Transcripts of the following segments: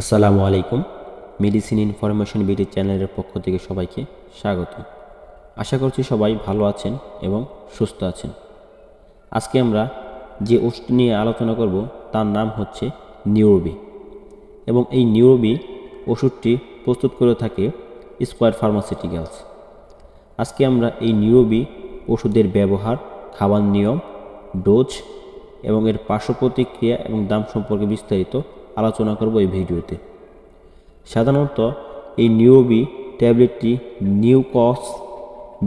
আসসালামু আলাইকুম। Medicine information BD চ্যানেলের পক্ষ থেকে সবাইকে স্বাগত। আশা করছি সবাই ভালো আছেন এবং সুস্থ আছেন। আজকে আমরা যে ওষুধ নিয়ে আলোচনা করব, তার নাম হচ্ছে নিউরোবি এবং এই নিউরোবি ওষুধটি প্রস্তুত করে থাকে স্কোয়ার ফার্মাসিউটিক্যালস আজকে আমরা এই নিউরোবি ওষুধের ব্যবহার, খাবার নিয়ম, ডোজ এবং এর পার্শ্ব প্রতিক্রিয়া এবং দাম সম্পর্কে বিস্তারিত আলোচনা করব এই ভিডিওতে। সাধারণত এই নিউরোবি ট্যাবলেটটি নিউকস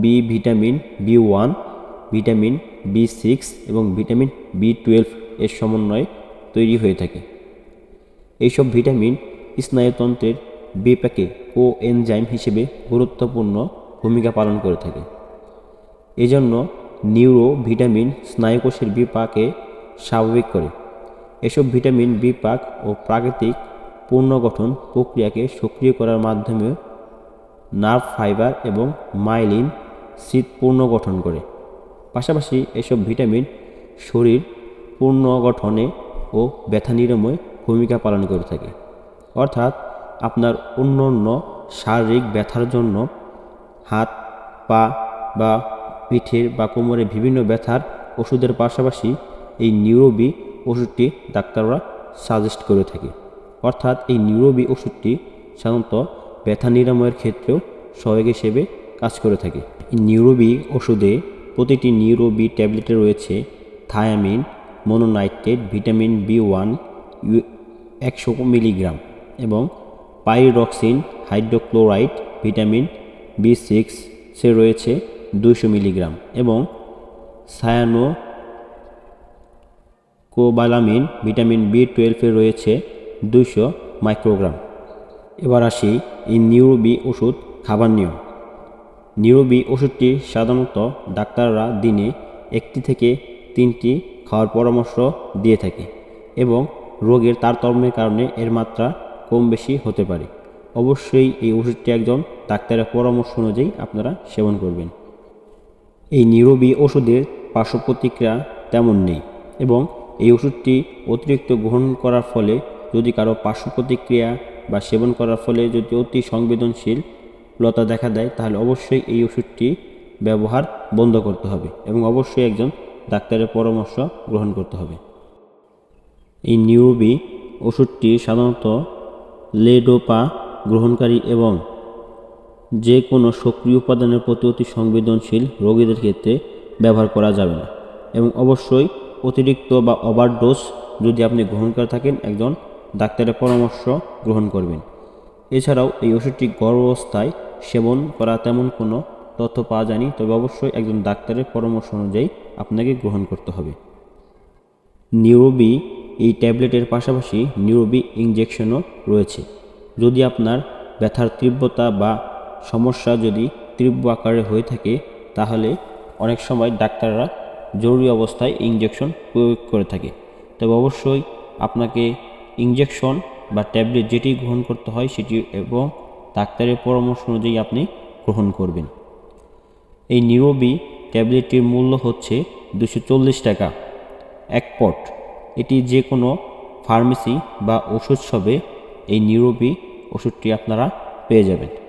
B vitamin B one, vitamin B six এবং ভিটামিন বি টুয়েলভ এর সমন্বয়ে তৈরি হয়ে থাকে। এইসব ভিটামিন স্নায়ুতন্ত্রের বিপাকে ও এনজাইম হিসেবে গুরুত্বপূর্ণ ভূমিকা পালন করে থাকে। এজন্য নিউরো ভিটামিন স্নায়ুকোষের বিপাকে স্বাভাবিক করে। এসব ভিটামিন বিপাক ও প্রাকৃতিক পুনর্গঠন প্রক্রিয়াকে সক্রিয় করার মাধ্যমে নার্ভ ফাইবার এবং মাইলিন শীত পুনর্গঠন করে। পাশাপাশি এসব ভিটামিন শরীর পুনর্গঠনে ও ব্যথা নিরাময় ভূমিকা পালন করে থাকে। অর্থাৎ আপনার অন্য অন্য শারীরিক ব্যথার জন্য হাত, পা বা পিঠের বা কোমরে বিভিন্ন ব্যথার ওষুধের পাশাপাশি এই নিউরোবি ওষুধটি ডাক্তাররা সাজেস্ট করে থাকে। অর্থাৎ এই নিউরোবি ওষুধটি সাধারণত ব্যথা নিরাময়ের ক্ষেত্রেও সহায়ক হিসেবে কাজ করে থাকে। এই নিউরোবি ওষুধে প্রতিটি নিউরোবি ট্যাবলেটে রয়েছে thiamine, mononitrate, vitamin B one একশো মিলিগ্রাম এবং pyridoxine, hydrochloride, vitamin B six, সে রয়েছে দুইশো মিলিগ্রাম এবং সায়ানো কোবালামিন, ভিটামিন বি টুয়েলভে রয়েছে দুইশো মাইক্রোগ্রাম। এবার আসি এই নিউরোবি ওষুধ খাবার নিয়ম। নিউরোবি ওষুধটি সাধারণত ডাক্তাররা দিনে একটি থেকে তিনটি খাওয়ার পরামর্শ দিয়ে থাকে এবং রোগের তারতম্যের কারণে এর মাত্রা কম বেশি হতে পারে। অবশ্যই এই ওষুধটি একজন ডাক্তারের পরামর্শ অনুযায়ী আপনারা সেবন করবেন। এই নিউরোবি ওষুধের পার্শ্ব প্রতিক্রিয়া তেমন নেই এবং এই ওষুধটি অতিরিক্ত গ্রহণ করার ফলে যদি কারও পার্শ্ব প্রতিক্রিয়া বা সেবন করার ফলে যদি অতি সংবেদনশীল লতা দেখা দেয়, তাহলে অবশ্যই এই ওষুধটি ব্যবহার বন্ধ করতে হবে এবং অবশ্যই একজন ডাক্তারের পরামর্শ গ্রহণ করতে হবে। এই নিউরোবি ওষুধটি সাধারণত লেডোপা গ্রহণকারী এবং যে কোনো সক্রিয় উপাদানের প্রতি অতি সংবেদনশীল রোগীদের ক্ষেত্রে ব্যবহার করা যাবে না এবং অবশ্যই অতিরিক্ত বা ওভারডোজ যদি আপনি গ্রহণ করে থাকেন, একজন ডাক্তারের পরামর্শ গ্রহণ করবেন। এছাড়াও এই ওষুধটি গর্ভাবস্থায় সেবন করা তেমন কোনো তথ্য পাওয়া যায়নি, তবে অবশ্যই একজন ডাক্তারের পরামর্শ অনুযায়ী আপনাকে গ্রহণ করতে হবে। নিউরোবি এই ট্যাবলেটের পাশাপাশি নিউরোবি ইঞ্জেকশনও রয়েছে। যদি আপনার ব্যথার তীব্রতা বা সমস্যা যদি তীব্র আকারে হয়ে থাকে, তাহলে অনেক সময় ডাক্তাররা জরুরি অবস্থায় ইঞ্জেকশন প্রয়োগ করে থাকে। তবে অবশ্যই আপনাকে ইঞ্জেকশন বা ট্যাবলেট যেটি গ্রহণ করতে হয় সেটি এবং ডাক্তারের পরামর্শ অনুযায়ী আপনি গ্রহণ করবেন। এই নিউরোবি ট্যাবলেটটির মূল্য হচ্ছে দুশো টাকা। এক পট। এটি যে কোনো ফার্মেসি বা ওষুধ শপে এই নিউরোবি ওষুধটি আপনারা পেয়ে যাবেন।